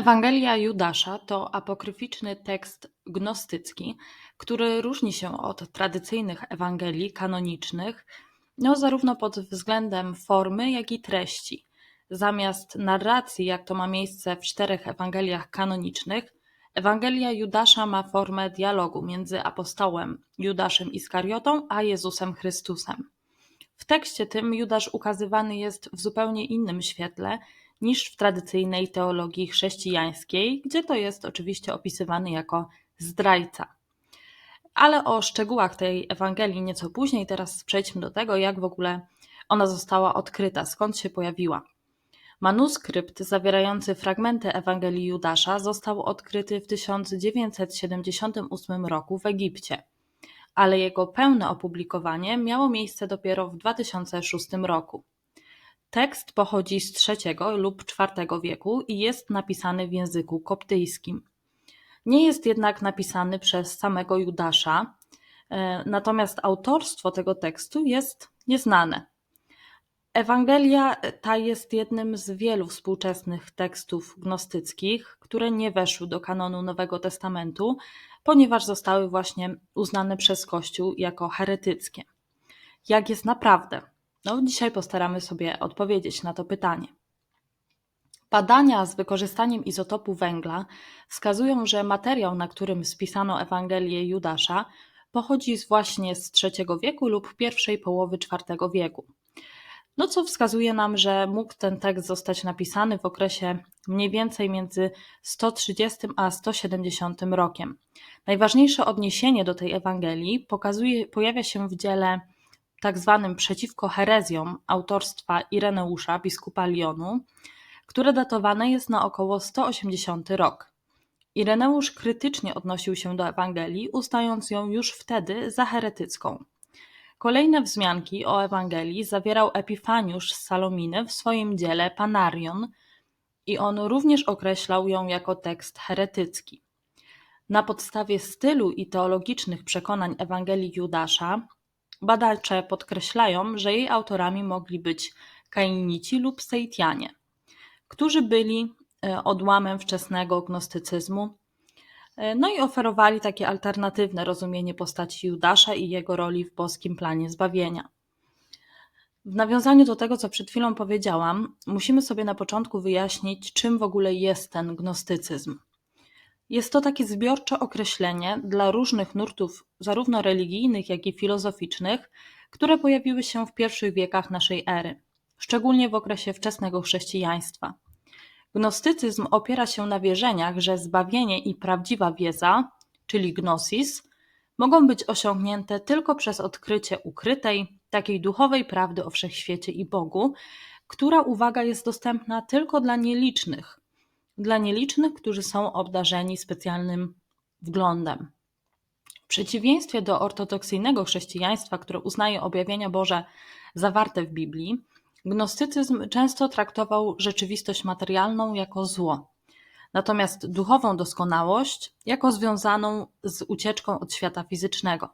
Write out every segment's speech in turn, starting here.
Ewangelia Judasza to apokryficzny tekst gnostycki, który różni się od tradycyjnych Ewangelii kanonicznych, no, zarówno pod względem formy, jak i treści. Zamiast narracji, jak to ma miejsce w czterech Ewangeliach kanonicznych, Ewangelia Judasza ma formę dialogu między apostołem Judaszem Iskariotą a Jezusem Chrystusem. W tekście tym Judasz ukazywany jest w zupełnie innym świetle niż w tradycyjnej teologii chrześcijańskiej, gdzie to jest oczywiście opisywany jako zdrajca. Ale o szczegółach tej Ewangelii nieco później, teraz przejdźmy do tego, jak w ogóle ona została odkryta, skąd się pojawiła. Manuskrypt zawierający fragmenty Ewangelii Judasza został odkryty w 1978 roku w Egipcie, ale jego pełne opublikowanie miało miejsce dopiero w 2006 roku. Tekst pochodzi z III lub IV wieku i jest napisany w języku koptyjskim. Nie jest jednak napisany przez samego Judasza, e, natomiast autorstwo tego tekstu jest nieznane. Ewangelia ta jest jednym z wielu współczesnych tekstów gnostyckich, które nie weszły do kanonu Nowego Testamentu, ponieważ zostały właśnie uznane przez Kościół jako heretyckie. Jak jest naprawdę? No, dzisiaj postaramy sobie odpowiedzieć na to pytanie. Badania z wykorzystaniem izotopu węgla wskazują, że materiał, na którym spisano Ewangelię Judasza, pochodzi właśnie z III wieku lub pierwszej połowy IV wieku. No co wskazuje nam, że mógł ten tekst zostać napisany w okresie mniej więcej między 130 a 170 rokiem. Najważniejsze odniesienie do tej Ewangelii pokazuje, pojawia się w dziele tak zwanym Przeciwko herezjom autorstwa Ireneusza, biskupa Lyonu, które datowane jest na około 180 rok. Ireneusz krytycznie odnosił się do Ewangelii, uznając ją już wtedy za heretycką. Kolejne wzmianki o Ewangelii zawierał Epifaniusz z Salominy w swoim dziele Panarion i on również określał ją jako tekst heretycki. Na podstawie stylu i teologicznych przekonań Ewangelii Judasza Badacze podkreślają, że jej autorami mogli być Kainici lub Seitianie, którzy byli e, odłamem wczesnego gnostycyzmu, e, no i oferowali takie alternatywne rozumienie postaci Judasza i jego roli w boskim planie zbawienia. W nawiązaniu do tego, co przed chwilą powiedziałam, musimy sobie na początku wyjaśnić, czym w ogóle jest ten gnostycyzm. Jest to takie zbiorcze określenie dla różnych nurtów, zarówno religijnych, jak i filozoficznych, które pojawiły się w pierwszych wiekach naszej ery, szczególnie w okresie wczesnego chrześcijaństwa. Gnostycyzm opiera się na wierzeniach, że zbawienie i prawdziwa wiedza, czyli gnosis, mogą być osiągnięte tylko przez odkrycie ukrytej, takiej duchowej prawdy o wszechświecie i Bogu, która uwaga jest dostępna tylko dla nielicznych, dla nielicznych, którzy są obdarzeni specjalnym wglądem. W przeciwieństwie do ortodoksyjnego chrześcijaństwa, które uznaje objawienia Boże zawarte w Biblii, gnostycyzm często traktował rzeczywistość materialną jako zło, natomiast duchową doskonałość jako związaną z ucieczką od świata fizycznego.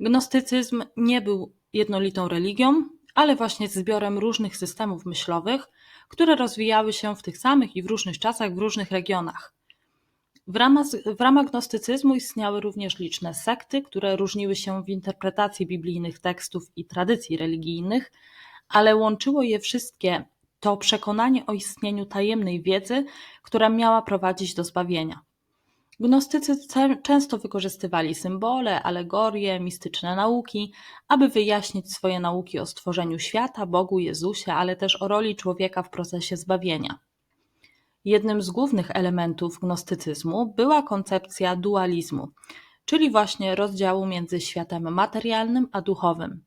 Gnostycyzm nie był jednolitą religią, ale właśnie zbiorem różnych systemów myślowych, które rozwijały się w tych samych i w różnych czasach w różnych regionach. W ramach, w ramach gnostycyzmu istniały również liczne sekty, które różniły się w interpretacji biblijnych tekstów i tradycji religijnych, ale łączyło je wszystkie to przekonanie o istnieniu tajemnej wiedzy, która miała prowadzić do zbawienia. Gnostycy często wykorzystywali symbole, alegorie, mistyczne nauki, aby wyjaśnić swoje nauki o stworzeniu świata, Bogu, Jezusie, ale też o roli człowieka w procesie zbawienia. Jednym z głównych elementów gnostycyzmu była koncepcja dualizmu, czyli właśnie rozdziału między światem materialnym a duchowym.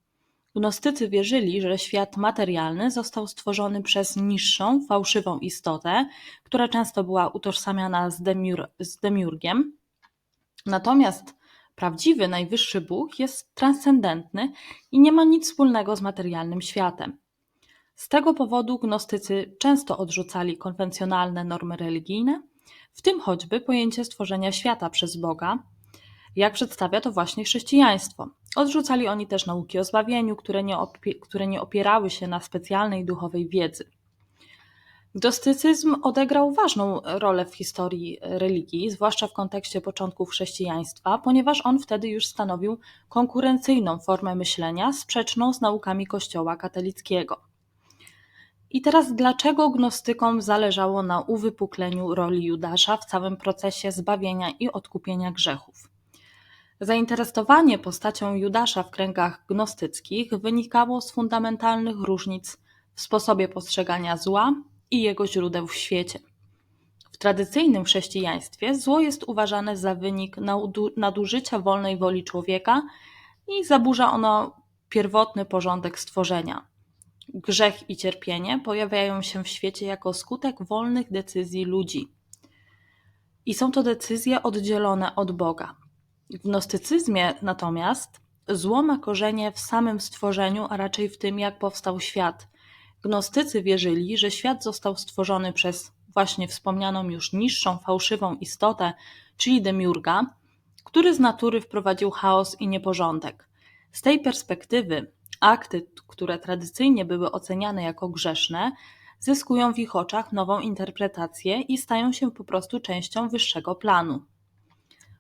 Gnostycy wierzyli, że świat materialny został stworzony przez niższą, fałszywą istotę, która często była utożsamiana z, demiur, z demiurgiem. Natomiast prawdziwy, najwyższy Bóg jest transcendentny i nie ma nic wspólnego z materialnym światem. Z tego powodu gnostycy często odrzucali konwencjonalne normy religijne, w tym choćby pojęcie stworzenia świata przez Boga, jak przedstawia to właśnie chrześcijaństwo. Odrzucali oni też nauki o zbawieniu, które nie, które nie opierały się na specjalnej duchowej wiedzy. Gnostycyzm odegrał ważną rolę w historii religii, zwłaszcza w kontekście początków chrześcijaństwa, ponieważ on wtedy już stanowił konkurencyjną formę myślenia sprzeczną z naukami Kościoła katolickiego. I teraz dlaczego gnostykom zależało na uwypukleniu roli Judasza w całym procesie zbawienia i odkupienia grzechów? Zainteresowanie postacią Judasza w kręgach gnostyckich wynikało z fundamentalnych różnic w sposobie postrzegania zła i jego źródeł w świecie. W tradycyjnym chrześcijaństwie zło jest uważane za wynik nadużycia wolnej woli człowieka i zaburza ono pierwotny porządek stworzenia. Grzech i cierpienie pojawiają się w świecie jako skutek wolnych decyzji ludzi. I są to decyzje oddzielone od Boga. W gnostycyzmie natomiast zło ma korzenie w samym stworzeniu, a raczej w tym, jak powstał świat. Gnostycy wierzyli, że świat został stworzony przez właśnie wspomnianą już niższą, fałszywą istotę, czyli demiurga, który z natury wprowadził chaos i nieporządek. Z tej perspektywy akty, które tradycyjnie były oceniane jako grzeszne, zyskują w ich oczach nową interpretację i stają się po prostu częścią wyższego planu.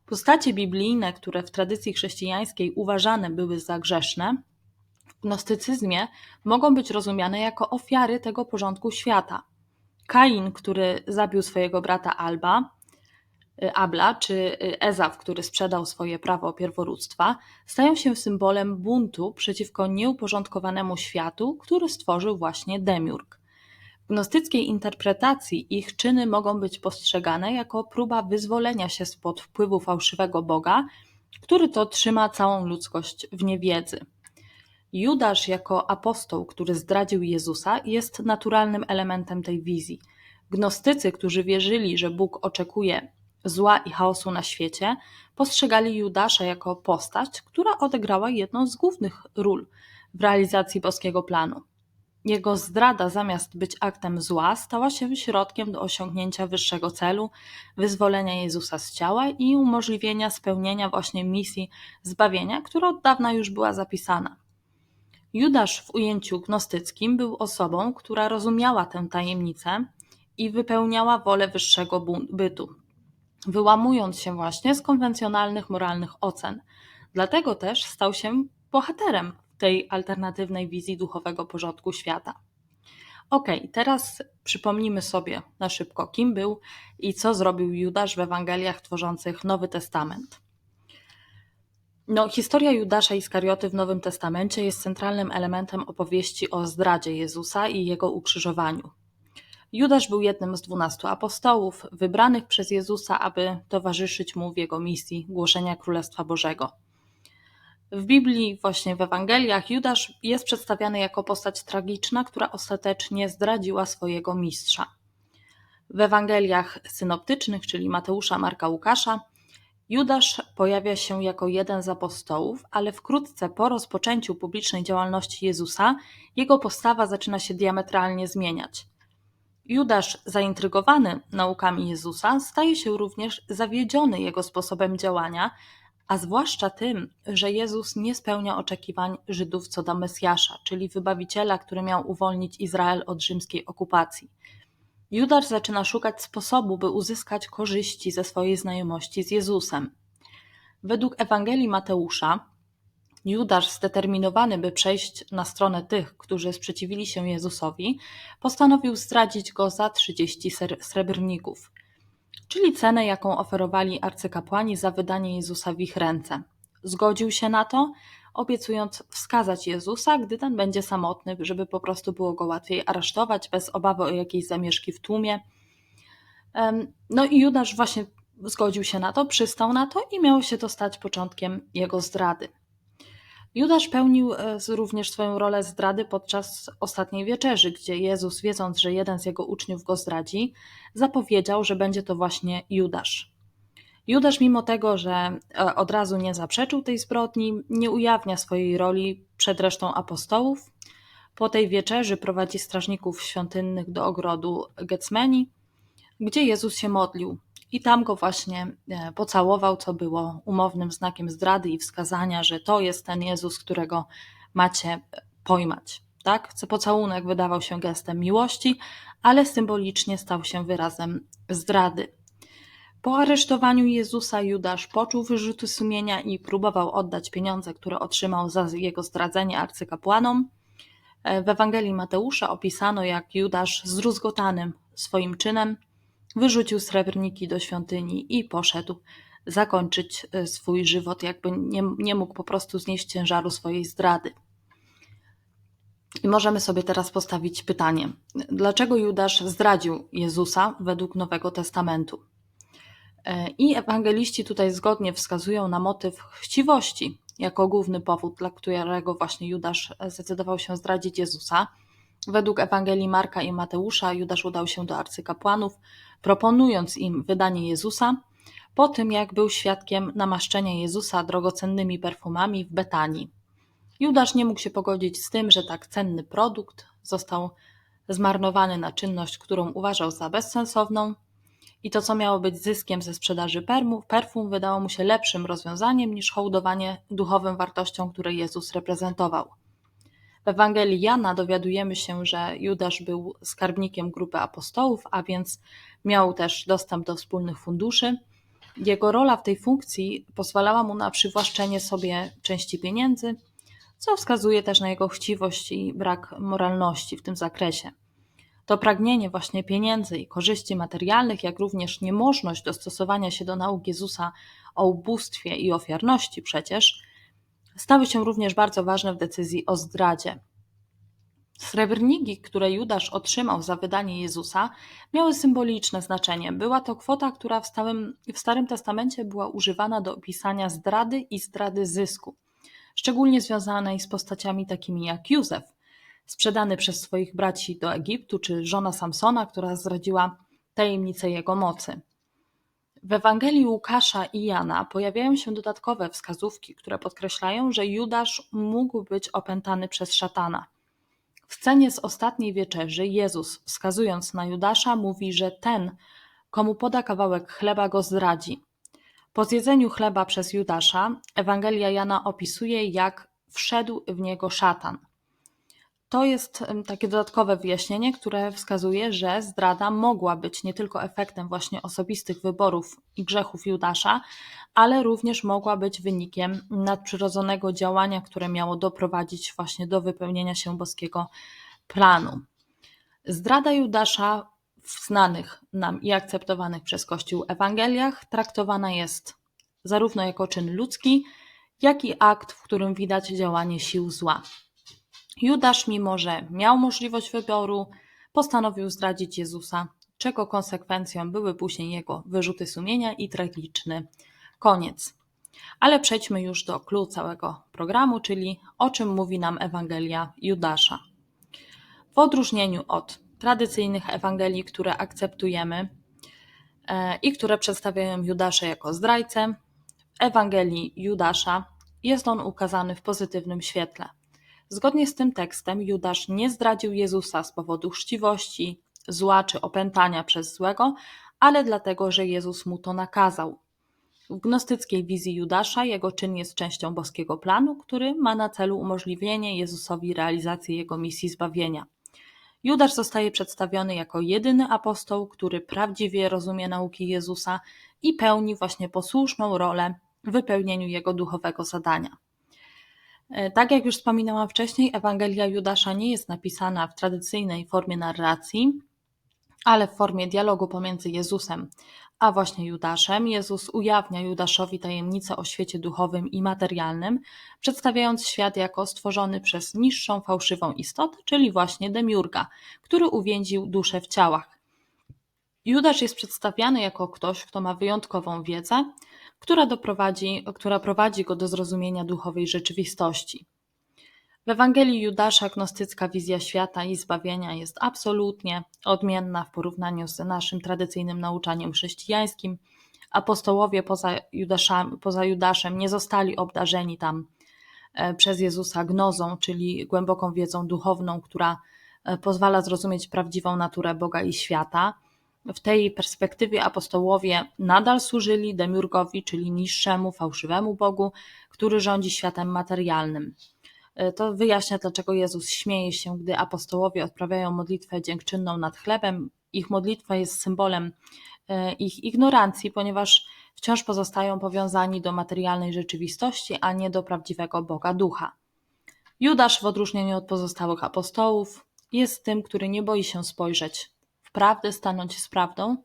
Postacie biblijne, które w tradycji chrześcijańskiej uważane były za grzeszne, w gnostycyzmie mogą być rozumiane jako ofiary tego porządku świata. Kain, który zabił swojego brata Alba, y, Abla, czy y, Ezaf, który sprzedał swoje prawo pierworództwa, stają się symbolem buntu przeciwko nieuporządkowanemu światu, który stworzył właśnie Demiurg. Gnostyckiej interpretacji ich czyny mogą być postrzegane jako próba wyzwolenia się spod wpływu fałszywego Boga, który to trzyma całą ludzkość w niewiedzy. Judasz jako apostoł, który zdradził Jezusa, jest naturalnym elementem tej wizji. Gnostycy, którzy wierzyli, że Bóg oczekuje zła i chaosu na świecie, postrzegali Judasza jako postać, która odegrała jedną z głównych ról w realizacji boskiego planu. Jego zdrada, zamiast być aktem zła, stała się środkiem do osiągnięcia wyższego celu, wyzwolenia Jezusa z ciała i umożliwienia spełnienia właśnie misji zbawienia, która od dawna już była zapisana. Judasz w ujęciu gnostyckim był osobą, która rozumiała tę tajemnicę i wypełniała wolę wyższego bytu, wyłamując się właśnie z konwencjonalnych moralnych ocen. Dlatego też stał się bohaterem tej alternatywnej wizji duchowego porządku świata. Ok, teraz przypomnijmy sobie na szybko, kim był i co zrobił Judasz w Ewangeliach tworzących Nowy Testament. No, historia Judasza Iskarioty w Nowym Testamencie jest centralnym elementem opowieści o zdradzie Jezusa i jego ukrzyżowaniu. Judasz był jednym z dwunastu apostołów, wybranych przez Jezusa, aby towarzyszyć mu w jego misji głoszenia Królestwa Bożego. W Biblii, właśnie w Ewangeliach, Judasz jest przedstawiany jako postać tragiczna, która ostatecznie zdradziła swojego mistrza. W Ewangeliach synoptycznych, czyli Mateusza, Marka, Łukasza, Judasz pojawia się jako jeden z apostołów, ale wkrótce po rozpoczęciu publicznej działalności Jezusa jego postawa zaczyna się diametralnie zmieniać. Judasz, zaintrygowany naukami Jezusa, staje się również zawiedziony jego sposobem działania, a zwłaszcza tym, że Jezus nie spełnia oczekiwań Żydów co do Mesjasza, czyli wybawiciela, który miał uwolnić Izrael od rzymskiej okupacji. Judasz zaczyna szukać sposobu, by uzyskać korzyści ze swojej znajomości z Jezusem. Według Ewangelii Mateusza, Judasz, zdeterminowany, by przejść na stronę tych, którzy sprzeciwili się Jezusowi, postanowił zdradzić go za 30 srebrników czyli cenę, jaką oferowali arcykapłani za wydanie Jezusa w ich ręce. Zgodził się na to, obiecując wskazać Jezusa, gdy ten będzie samotny, żeby po prostu było go łatwiej aresztować bez obawy o jakieś zamieszki w tłumie. No i Judasz właśnie zgodził się na to, przystał na to i miało się to stać początkiem jego zdrady. Judasz pełnił e, również swoją rolę zdrady podczas ostatniej wieczerzy, gdzie Jezus, wiedząc, że jeden z jego uczniów go zdradzi, zapowiedział, że będzie to właśnie Judasz. Judasz, mimo tego, że e, od razu nie zaprzeczył tej zbrodni, nie ujawnia swojej roli przed resztą apostołów. Po tej wieczerzy prowadzi strażników świątynnych do ogrodu Getsemani, gdzie Jezus się modlił i tam go właśnie e, pocałował, co było umownym znakiem zdrady i wskazania, że to jest ten Jezus, którego macie pojmać. Tak? Pocałunek wydawał się gestem miłości, ale symbolicznie stał się wyrazem zdrady. Po aresztowaniu Jezusa Judasz poczuł wyrzuty sumienia i próbował oddać pieniądze, które otrzymał za jego zdradzenie arcykapłanom. W Ewangelii Mateusza opisano, jak Judasz zdruzgotanym swoim czynem wyrzucił srebrniki do świątyni i poszedł zakończyć e, swój żywot, jakby nie, nie mógł po prostu znieść ciężaru swojej zdrady. I możemy sobie teraz postawić pytanie, dlaczego Judasz zdradził Jezusa według Nowego Testamentu? E, I ewangeliści tutaj zgodnie wskazują na motyw chciwości jako główny powód, dla którego właśnie Judasz zdecydował się zdradzić Jezusa. Według Ewangelii Marka i Mateusza Judasz udał się do arcykapłanów, proponując im wydanie Jezusa, po tym jak był świadkiem namaszczenia Jezusa drogocennymi perfumami w Betanii. Judasz nie mógł się pogodzić z tym, że tak cenny produkt został zmarnowany na czynność, którą uważał za bezsensowną, i to, co miało być zyskiem ze sprzedaży perfum, wydało mu się lepszym rozwiązaniem niż hołdowanie duchowym wartościom, które Jezus reprezentował. W Ewangelii Jana dowiadujemy się, że Judasz był skarbnikiem grupy apostołów, a więc miał też dostęp do wspólnych funduszy. Jego rola w tej funkcji pozwalała mu na przywłaszczenie sobie części pieniędzy, co wskazuje też na jego chciwość i brak moralności w tym zakresie. To pragnienie właśnie pieniędzy i korzyści materialnych, jak również niemożność dostosowania się do nauk Jezusa o ubóstwie i ofiarności przecież, stały się również bardzo ważne w decyzji o zdradzie. Srebrniki, które Judasz otrzymał za wydanie Jezusa, miały symboliczne znaczenie. Była to kwota, która w, stałym, w Starym Testamencie była używana do opisania zdrady i zdrady zysku, szczególnie związanej z postaciami takimi jak Józef, sprzedany przez swoich braci do Egiptu, czy żona Samsona, która zdradziła tajemnicę jego mocy. W Ewangelii Łukasza i Jana pojawiają się dodatkowe wskazówki, które podkreślają, że Judasz mógł być opętany przez szatana. W scenie z ostatniej wieczerzy Jezus, wskazując na Judasza, mówi, że ten, komu poda kawałek chleba, go zdradzi. Po zjedzeniu chleba przez Judasza, Ewangelia Jana opisuje, jak wszedł w niego szatan. To jest takie dodatkowe wyjaśnienie, które wskazuje, że zdrada mogła być nie tylko efektem właśnie osobistych wyborów i grzechów Judasza, ale również mogła być wynikiem nadprzyrodzonego działania, które miało doprowadzić właśnie do wypełnienia się boskiego planu. Zdrada Judasza w znanych nam i akceptowanych przez Kościół Ewangeliach traktowana jest zarówno jako czyn ludzki, jak i akt, w którym widać działanie sił zła. Judasz, mimo że miał możliwość wyboru, postanowił zdradzić Jezusa, czego konsekwencją były później jego wyrzuty sumienia i tragiczny koniec. Ale przejdźmy już do klucz całego programu, czyli o czym mówi nam Ewangelia Judasza. W odróżnieniu od tradycyjnych Ewangelii, które akceptujemy e, i które przedstawiają Judasza jako zdrajcę, w Ewangelii Judasza jest on ukazany w pozytywnym świetle. Zgodnie z tym tekstem Judasz nie zdradził Jezusa z powodu chciwości, zła czy opętania przez złego, ale dlatego, że Jezus mu to nakazał. W gnostyckiej wizji Judasza jego czyn jest częścią boskiego planu, który ma na celu umożliwienie Jezusowi realizacji jego misji zbawienia. Judasz zostaje przedstawiony jako jedyny apostoł, który prawdziwie rozumie nauki Jezusa i pełni właśnie posłuszną rolę w wypełnieniu jego duchowego zadania. E, tak jak już wspominałam wcześniej, Ewangelia Judasza nie jest napisana w tradycyjnej formie narracji, ale w formie dialogu pomiędzy Jezusem a właśnie Judaszem. Jezus ujawnia Judaszowi tajemnicę o świecie duchowym i materialnym, przedstawiając świat jako stworzony przez niższą fałszywą istotę, czyli właśnie demiurga, który uwięził duszę w ciałach. Judasz jest przedstawiany jako ktoś, kto ma wyjątkową wiedzę, która, doprowadzi, która prowadzi go do zrozumienia duchowej rzeczywistości. W Ewangelii Judasza gnostycka wizja świata i zbawienia jest absolutnie odmienna w porównaniu z naszym tradycyjnym nauczaniem chrześcijańskim. Apostołowie poza, Judaszem, poza Judaszem nie zostali obdarzeni tam e, przez Jezusa gnozą, czyli głęboką wiedzą duchowną, która e, pozwala zrozumieć prawdziwą naturę Boga i świata w tej perspektywie apostołowie nadal służyli demiurgowi, czyli niższemu, fałszywemu Bogu, który rządzi światem materialnym. E, to wyjaśnia, dlaczego Jezus śmieje się, gdy apostołowie odprawiają modlitwę dziękczynną nad chlebem. Ich modlitwa jest symbolem e, ich ignorancji, ponieważ wciąż pozostają powiązani do materialnej rzeczywistości, a nie do prawdziwego Boga Ducha. Judasz, w odróżnieniu od pozostałych apostołów, jest tym, który nie boi się spojrzeć prawdę, stanąć z prawdą.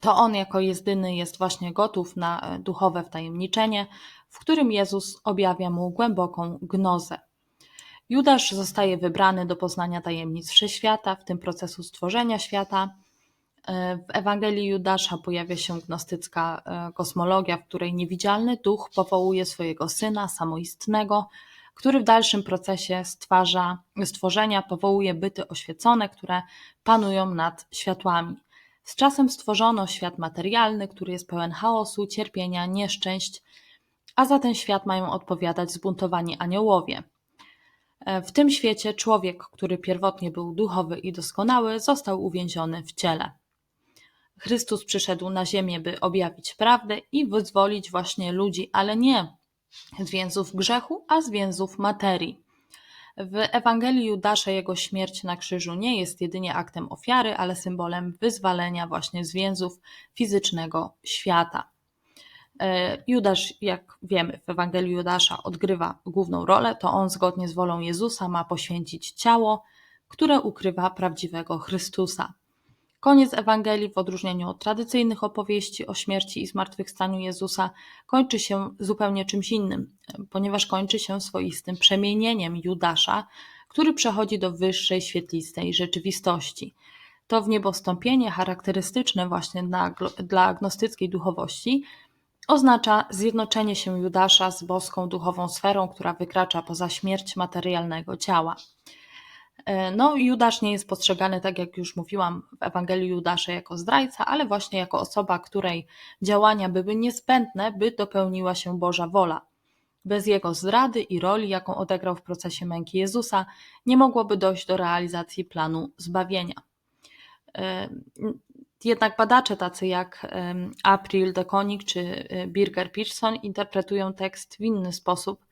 To on jako jedyny jest właśnie gotów na e, duchowe wtajemniczenie, w którym Jezus objawia mu głęboką gnozę. Judasz zostaje wybrany do poznania tajemnic wszechświata, w tym procesu stworzenia świata. E, w Ewangelii Judasza pojawia się gnostycka e, kosmologia, w której niewidzialny duch powołuje swojego syna samoistnego, który w dalszym procesie stwarza, stworzenia powołuje byty oświecone, które panują nad światłami. Z czasem stworzono świat materialny, który jest pełen chaosu, cierpienia, nieszczęść, a za ten świat mają odpowiadać zbuntowani aniołowie. E, w tym świecie człowiek, który pierwotnie był duchowy i doskonały, został uwięziony w ciele. Chrystus przyszedł na ziemię, by objawić prawdę i wyzwolić właśnie ludzi, ale nie z więzów grzechu, a z więzów materii. W Ewangelii Judasza jego śmierć na krzyżu nie jest jedynie aktem ofiary, ale symbolem wyzwalenia właśnie z więzów fizycznego świata. E, Judasz, jak wiemy, w Ewangelii Judasza odgrywa główną rolę, to on zgodnie z wolą Jezusa ma poświęcić ciało, które ukrywa prawdziwego Chrystusa. Koniec Ewangelii, w odróżnieniu od tradycyjnych opowieści o śmierci i zmartwychwstaniu Jezusa, kończy się zupełnie czymś innym, ponieważ kończy się swoistym przemienieniem Judasza, który przechodzi do wyższej, świetlistej rzeczywistości. To w niebostąpienie charakterystyczne właśnie dla, dla agnostyckiej duchowości oznacza zjednoczenie się Judasza z boską duchową sferą, która wykracza poza śmierć materialnego ciała. E, no, Judasz nie jest postrzegany, tak jak już mówiłam w Ewangelii Judasza, jako zdrajca, ale właśnie jako osoba, której działania były niezbędne, by dopełniła się Boża wola. Bez jego zdrady i roli, jaką odegrał w procesie męki Jezusa, nie mogłoby dojść do realizacji planu zbawienia. E, jednak badacze tacy jak April de Koning czy e, Birger Pearson interpretują tekst w inny sposób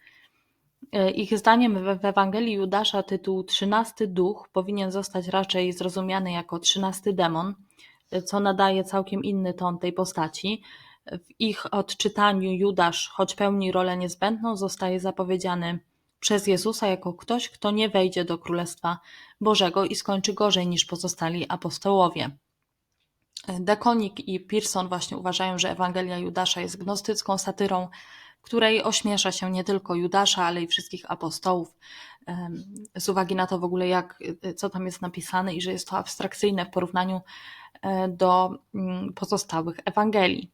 ich zdaniem w Ewangelii Judasza tytuł trzynasty duch powinien zostać raczej zrozumiany jako trzynasty demon, e, co nadaje całkiem inny ton tej postaci. W ich odczytaniu Judasz, choć pełni rolę niezbędną, zostaje zapowiedziany przez Jezusa jako ktoś, kto nie wejdzie do Królestwa Bożego i skończy gorzej niż pozostali apostołowie. E, Dekonik i Pearson właśnie uważają, że Ewangelia Judasza jest gnostycką satyrą której ośmiesza się nie tylko Judasza, ale i wszystkich apostołów, z uwagi na to w ogóle, jak, co tam jest napisane i że jest to abstrakcyjne w porównaniu e, do mm, pozostałych Ewangelii.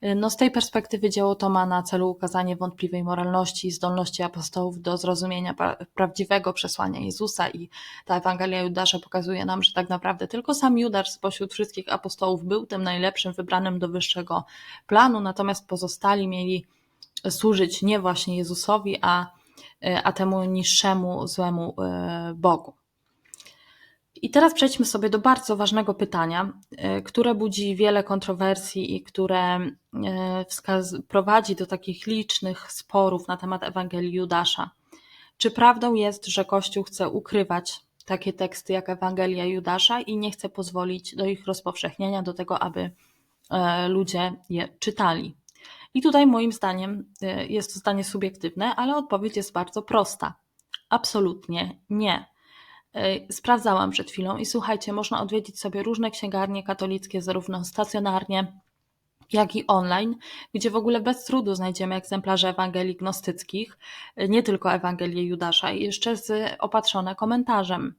E, no z tej perspektywy dzieło to ma na celu ukazanie wątpliwej moralności i zdolności apostołów do zrozumienia prawdziwego przesłania Jezusa i ta Ewangelia Judasza pokazuje nam, że tak naprawdę tylko sam Judasz spośród wszystkich apostołów był tym najlepszym wybranym do wyższego planu, natomiast pozostali mieli służyć nie właśnie Jezusowi, a, a temu niższemu, złemu e, Bogu. I teraz przejdźmy sobie do bardzo ważnego pytania, e, które budzi wiele kontrowersji i które e, wskaz- prowadzi do takich licznych sporów na temat Ewangelii Judasza. Czy prawdą jest, że Kościół chce ukrywać takie teksty jak Ewangelia Judasza i nie chce pozwolić do ich rozpowszechnienia, do tego, aby ludzie je czytali? I tutaj moim zdaniem y, jest to zdanie subiektywne, ale odpowiedź jest bardzo prosta. Absolutnie nie. Y, sprawdzałam przed chwilą i słuchajcie, można odwiedzić sobie różne księgarnie katolickie, zarówno stacjonarnie, jak i online, gdzie w ogóle bez trudu znajdziemy egzemplarze Ewangelii gnostyckich, y, nie tylko Ewangelię Judasza, jeszcze z opatrzone komentarzem.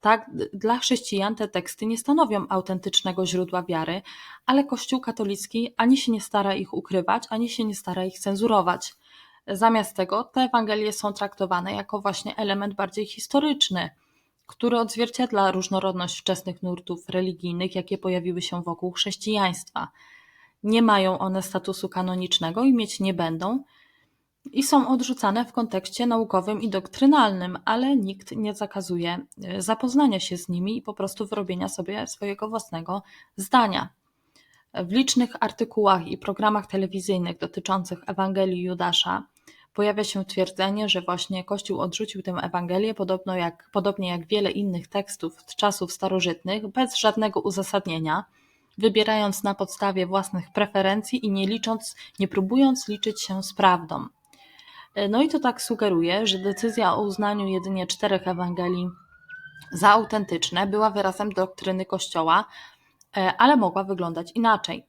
Tak, dla chrześcijan te teksty nie stanowią autentycznego źródła wiary, ale Kościół katolicki ani się nie stara ich ukrywać, ani się nie stara ich cenzurować. Zamiast tego te Ewangelie są traktowane jako właśnie element bardziej historyczny, który odzwierciedla różnorodność wczesnych nurtów religijnych, jakie pojawiły się wokół chrześcijaństwa. Nie mają one statusu kanonicznego i mieć nie będą, i są odrzucane w kontekście naukowym i doktrynalnym, ale nikt nie zakazuje e, zapoznania się z nimi i po prostu wyrobienia sobie swojego własnego zdania. W licznych artykułach i programach telewizyjnych dotyczących Ewangelii Judasza pojawia się twierdzenie, że właśnie Kościół odrzucił tę Ewangelię, podobno jak, podobnie jak wiele innych tekstów z czasów starożytnych, bez żadnego uzasadnienia, wybierając na podstawie własnych preferencji i nie licząc, nie próbując liczyć się z prawdą. No i to tak sugeruje, że decyzja o uznaniu jedynie czterech Ewangelii za autentyczne była wyrazem doktryny Kościoła, e, ale mogła wyglądać inaczej.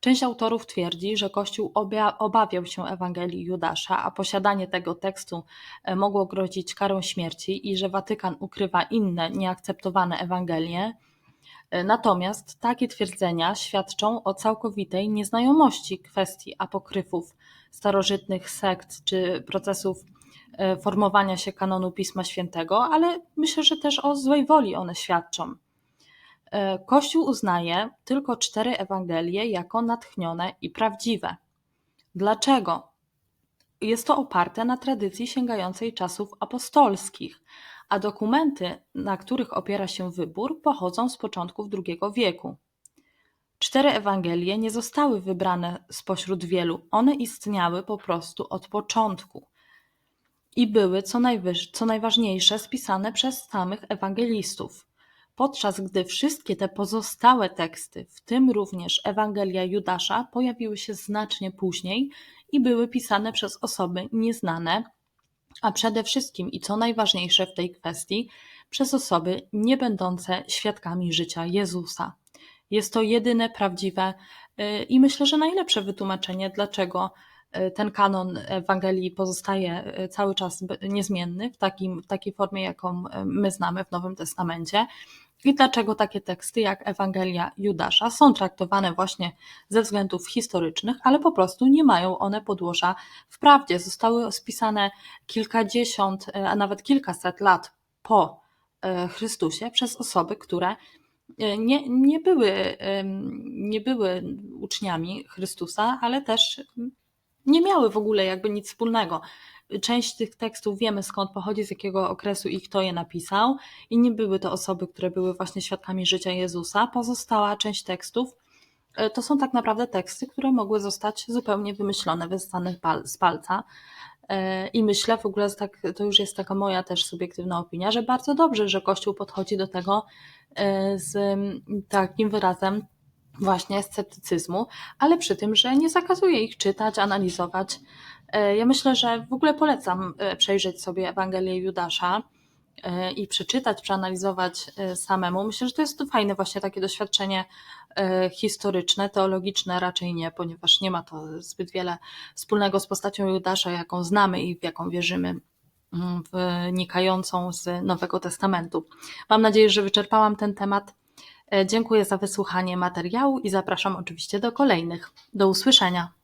Część autorów twierdzi, że Kościół obawiał się Ewangelii Judasza, a posiadanie tego tekstu e, mogło grozić karą śmierci i że Watykan ukrywa inne, nieakceptowane Ewangelie. E, natomiast takie twierdzenia świadczą o całkowitej nieznajomości kwestii apokryfów starożytnych sekt czy procesów e, formowania się kanonu Pisma Świętego, ale myślę, że też o złej woli one świadczą. E, Kościół uznaje tylko cztery Ewangelie jako natchnione i prawdziwe. Dlaczego? Jest to oparte na tradycji sięgającej czasów apostolskich, a dokumenty, na których opiera się wybór, pochodzą z początków II wieku. Cztery Ewangelie nie zostały wybrane spośród wielu, one istniały po prostu od początku i były, co, najważniejsze, spisane przez samych ewangelistów podczas gdy wszystkie te pozostałe teksty, w tym również Ewangelia Judasza, pojawiły się znacznie później i były pisane przez osoby nieznane, a przede wszystkim i co najważniejsze w tej kwestii, przez osoby nie będące świadkami życia Jezusa. Jest to jedyne prawdziwe y, i myślę, że najlepsze wytłumaczenie, dlaczego y, ten kanon Ewangelii pozostaje y, cały czas niezmienny w, takim, w takiej formie, jaką my znamy w Nowym Testamencie i dlaczego takie teksty jak Ewangelia Judasza są traktowane właśnie ze względów historycznych, ale po prostu nie mają one podłoża w prawdzie. Zostały spisane kilkadziesiąt, a nawet kilkaset lat po Chrystusie przez osoby, które nie, nie, były, nie były uczniami Chrystusa, ale też nie miały w ogóle jakby nic wspólnego część tych tekstów wiemy skąd pochodzi, z jakiego okresu i kto je napisał, i nie były to osoby, które były właśnie świadkami życia Jezusa. Pozostała część tekstów e, to są tak naprawdę teksty, które mogły zostać zupełnie wymyślone, wystane z palca. E, I myślę w ogóle, tak, to już jest taka moja też subiektywna opinia, że bardzo dobrze, że Kościół podchodzi do tego e, z takim wyrazem właśnie sceptycyzmu, ale przy tym, że nie zakazuje ich czytać, analizować, E, ja myślę, że w ogóle polecam przejrzeć sobie Ewangelię Judasza i przeczytać, przeanalizować samemu. Myślę, że to jest fajne właśnie takie doświadczenie historyczne, teologiczne raczej nie, ponieważ nie ma to zbyt wiele wspólnego z postacią Judasza, jaką znamy i w jaką wierzymy mm, wynikającą z Nowego Testamentu. Mam nadzieję, że wyczerpałam ten temat. Dziękuję za wysłuchanie materiału i zapraszam oczywiście do kolejnych. Do usłyszenia.